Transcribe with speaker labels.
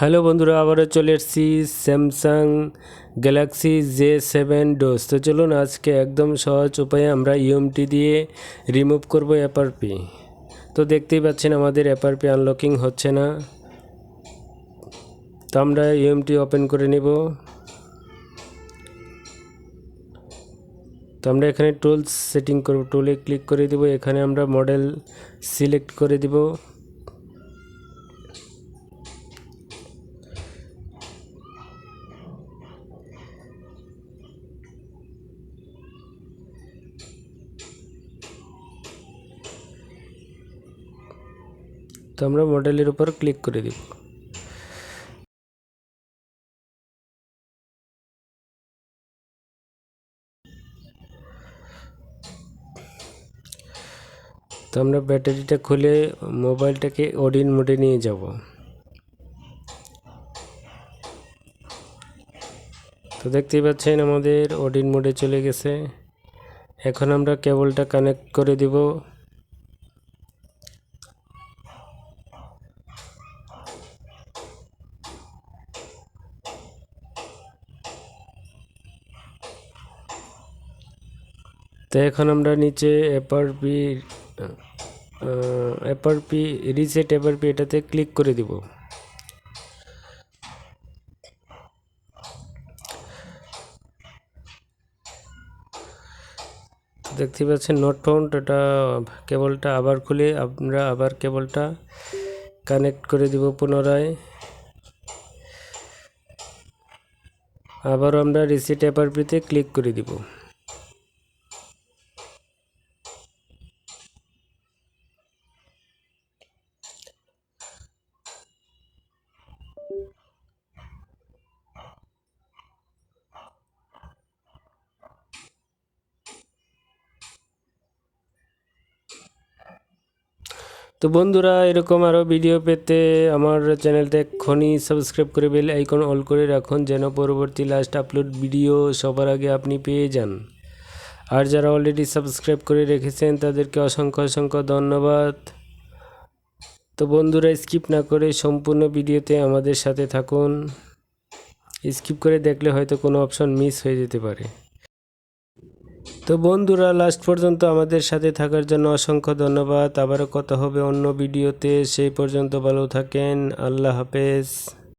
Speaker 1: Hello বন্ধুরা, আবারও চলে এসেছি Samsung Galaxy J seven dose তো চলুন আজকে একদম সহজ উপায়ে আমরা ইউএমটি দিয়ে রিমুভ করব অ্যাপারপি তো দেখতেই পাচ্ছেন আমাদের অ্যাপারপি আনলকিং হচ্ছে না। তো আমরা ইউএমটি ওপেন করে নেব। তো আমরা এখানে টুলস সেটিং করব টুলে ক্লিক করে দেব। এখানে আমরা মডেল সিলেক্ট করে দিব। তো আমরা মডেলের উপর ক্লিক করে দিব। তো আমরা ব্যাটারিটা খুলে মোবাইলটাকে অডিন মোডে নিয়ে যাব। তো দেখতেই পাচ্ছেন আমাদের অডিন মোডে চলে গেছে। এখন আমরা কেবলটা কানেক্ট করে দিব। তো এখন আমরা নিচে এপারপি এপারপি রিসেট এপারপি এটাতে ক্লিক করে দিব। দেখতে পাচ্ছেন নোট ফাউন্ড এটা কেবলটা আবার খুলে আমরা আবার কেবলটা কানেক্ট করে দিব পুনরায়। আবারও আমরা রিসিট এপারপিতে ক্লিক করে দিব। তো বন্ধুরা, এরকম আরও ভিডিও পেতে আমার চ্যানেলটা এক্ষুনি সাবস্ক্রাইব করে বেল আইকন অল করে রাখুন, যেন পরবর্তী লাস্ট আপলোড ভিডিও সবার আগে আপনি পেয়ে যান। আর যারা অলরেডি সাবস্ক্রাইব করে রেখেছেন, তাদেরকে অসংখ্য অসংখ্য ধন্যবাদ। তো বন্ধুরা স্কিপ না করে সম্পূর্ণ ভিডিওতে আমাদের সাথে থাকুন। স্কিপ করে দেখলে হয়তো কোনো অপশন মিস হয়ে যেতে পারে। তো বন্ধুরা লাস্ট পর্যন্ত আমাদের সাথে থাকার জন্য অসংখ্য ধন্যবাদ। আবারও কথা হবে অন্য ভিডিওতে। সেই পর্যন্ত ভালো থাকেন। আল্লাহ হাফেজ।